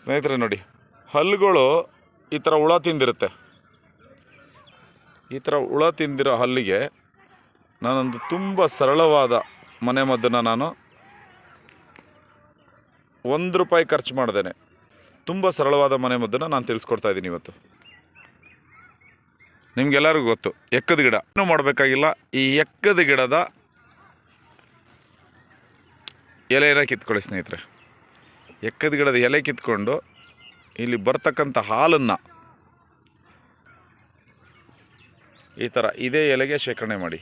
ಸ್ನೇಹಿತರೆ ನೋಡಿ, ಹಲ್ಲುಗಳು ಈ ಥರ ಹುಳ ತಿಂದಿರುತ್ತೆ. ಈ ಥರ ಹುಳ ತಿಂದಿರೋ ಹಲ್ಲಿಗೆ ನಾನೊಂದು ತುಂಬ ಸರಳವಾದ ಮನೆ ಮದ್ದನ್ನು ನಾನು ಒಂದು ರೂಪಾಯಿ ಖರ್ಚು ಮಾಡ್ದೇನೆ. ತುಂಬ ಸರಳವಾದ ಮನೆ ಮದ್ದನ್ನು ನಾನು ತಿಳಿಸ್ಕೊಡ್ತಾ ಇದ್ದೀನಿ ಇವತ್ತು. ನಿಮಗೆಲ್ಲರಿಗೂ ಗೊತ್ತು, ಎಕ್ಕದ ಗಿಡ. ಏನು ಮಾಡಬೇಕಾಗಿಲ್ಲ, ಈ ಎಕ್ಕದ ಗಿಡದ ಎಲೆಯನ್ನು ಕಿತ್ಕೊಳ್ಳಿ ಸ್ನೇಹಿತರೆ. ಎಕ್ಕದ ಗಿಡದ ಎಲೆ ಕಿತ್ಕೊಂಡು ಇಲ್ಲಿ ಬರ್ತಕ್ಕಂಥ ಹಾಲನ್ನು ಈ ಥರ ಇದೇ ಎಲೆಗೆ ಶೇಖರಣೆ ಮಾಡಿ.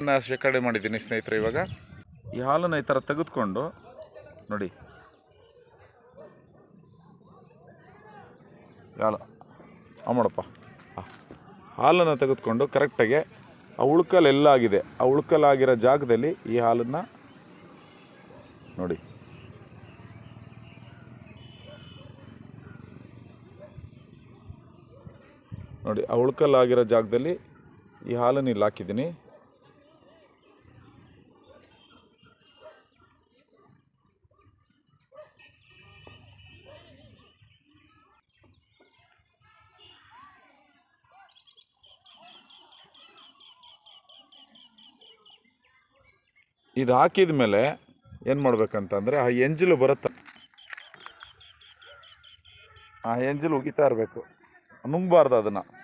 ನಾನು ಶೇಖರಣೆ ಮಾಡಿದ್ದೀನಿ ಸ್ನೇಹಿತರೆ ಇವಾಗ. ಈ ಹಾಲನ್ನು ಈ ಥರ ತೆಗೆದುಕೊಂಡು ನೋಡಿ. ಹಾಲು, ಆ ಮಾಡಪ್ಪ. ಹಾಲನ್ನು ತೆಗೆದುಕೊಂಡು ಕರೆಕ್ಟಾಗಿ ಆ ಉಳ್ಕಲ್ ಎಲ್ಲಾಗಿದೆ. ಆ ಉಳ್ಕಲಾಗಿರೋ ಜಾಗದಲ್ಲಿ ಈ ಹಾಲನ್ನು ನೋಡಿ. ನೋಡಿ ಆ ಜಾಗದಲ್ಲಿ ಈ ಹಾಲನ್ನು ಇಲ್ಲಿ ಹಾಕಿದ್ದೀನಿ. ಇದು ಹಾಕಿದ ಮೇಲೆ ಏನು ಮಾಡಬೇಕಂತಂದರೆ, ಆ ಎಂಜಲು ಬರುತ್ತೆ? ಆ ಎಂಜಲು ಉಗಿತಾ ಇರಬೇಕು. ನುಂಗಬಾರ್ದು ಅದನ್ನು.